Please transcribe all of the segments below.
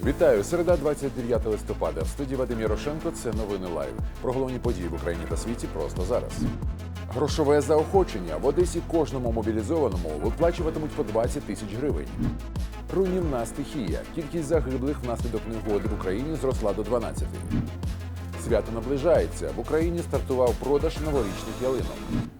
Вітаю! Середа, 29 листопада. В студії Вадим Ярошенко. Це новини лайв. Про головні події в Україні та світі просто зараз. Грошове заохочення в Одесі кожному мобілізованому виплачуватимуть по 20 тисяч гривень. Руйнівна стихія. Кількість загиблих внаслідок негоди в Україні зросла до 12. Свято наближається. В Україні стартував продаж новорічних ялинок.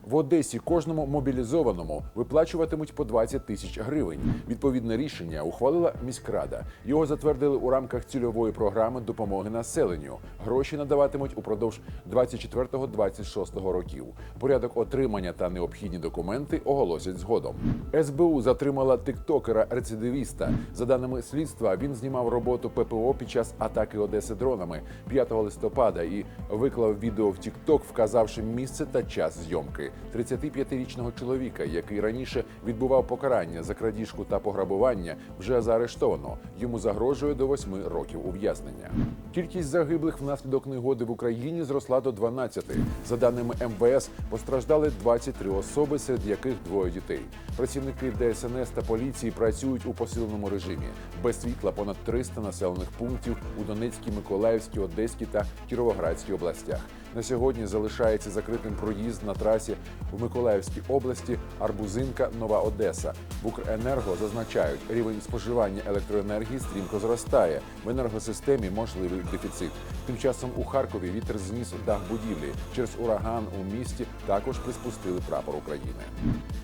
В Одесі кожному мобілізованому виплачуватимуть по 20 тисяч гривень. Відповідне рішення ухвалила міськрада. Його затвердили у рамках цільової програми допомоги населенню. Гроші надаватимуть упродовж 24-26 років. Порядок отримання та необхідні документи оголосять згодом. СБУ затримала тиктокера рецидивіста. За даними слідства, він знімав роботу ППО під час атаки Одеси дронами 5 листопада і виклав відео в Тікток, вказавши місце та час зйомки. 35-річного чоловіка, який раніше відбував покарання за крадіжку та пограбування, вже заарештовано. Йому загрожує до 8 років ув'язнення. Кількість загиблих внаслідок негоди в Україні зросла до 12. За даними МВС, постраждали 23 особи, серед яких двоє дітей. Працівники ДСНС та поліції працюють у посиленому режимі. Без світла понад 300 населених пунктів у Донецькій, Миколаївській, Одеській та Кіровоградській областях. На сьогодні залишається закритим проїзд на трасі в Миколаївській області Арбузинка Нова Одеса. В Укренерго зазначають, рівень споживання електроенергії стрімко зростає. В енергосистемі можливий дефіцит. Тим часом у Харкові вітер зніс дах будівлі. Через ураган у місті також приспустили прапор України.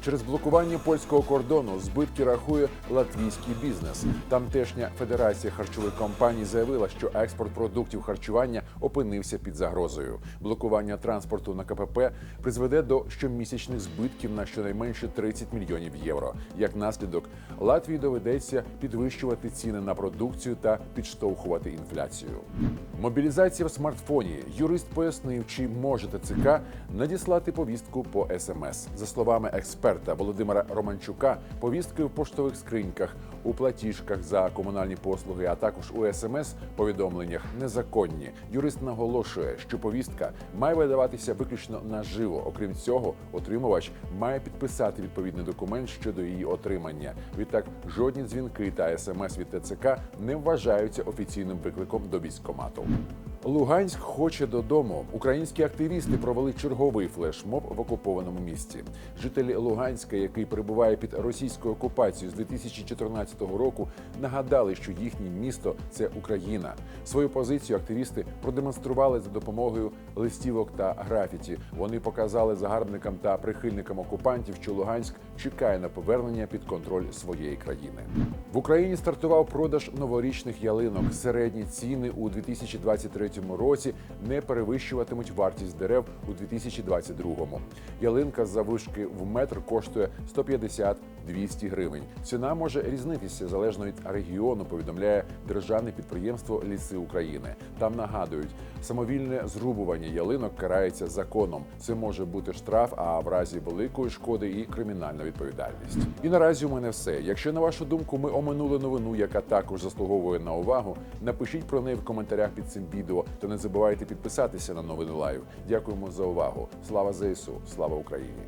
Через блокування польського кордону збитки рахує латвійський бізнес. Тамтешня федерація харчових компаній заявила, що експорт продуктів харчування опинився під загрозою. Блокування транспорту на КПП призведе до щомісячних збитків на щонайменше 30 мільйонів євро. Як наслідок, Латвії доведеться підвищувати ціни на продукцію та підштовхувати інфляцію. Мобілізація в смартфоні. Юрист пояснив, чи може ТЦК надіслати повістку по СМС. За словами експерта Володимира Романчука, повістки в поштових скриньках, у платіжках за комунальні послуги, а також у смс повідомленнях незаконні. Юрист наголошує, що повістка має видаватися виключно наживо. Окрім цього, отримувач має підписати відповідний документ щодо її отримання. Відтак, жодні дзвінки та смс від ТЦК не вважаються офіційним викликом до військкомату. Луганськ хоче додому. Українські активісти провели черговий флешмоб в окупованому місті. Жителі Луганська, який перебуває під російською окупацією з 2014 року, нагадали, що їхнє місто це Україна. Свою позицію активісти продемонстрували за допомогою листівок та графіті. Вони показали загарбникам та прихильникам окупантів, що Луганськ чекає на повернення під контроль своєї країни. В Україні стартував продаж новорічних ялинок. Середні ціни у 2023 році не перевищуватимуть вартість дерев у 2022. Ялинка завишки в метр коштує 150-200 гривень. Ціна може різнитися залежно від регіону. Повідомляє державне підприємство Ліси України. Там нагадують, самовільне зрубування ялинок карається законом. Це може бути штраф, а в разі великої шкоди і кримінальна відповідальність. І наразі у мене все. Якщо на вашу думку ми оминули новину, яка також заслуговує на увагу, напишіть про неї в коментарях під цим відео та не забувайте підписатися на новини лайв. Дякуємо за увагу. Слава ЗСУ, слава Україні!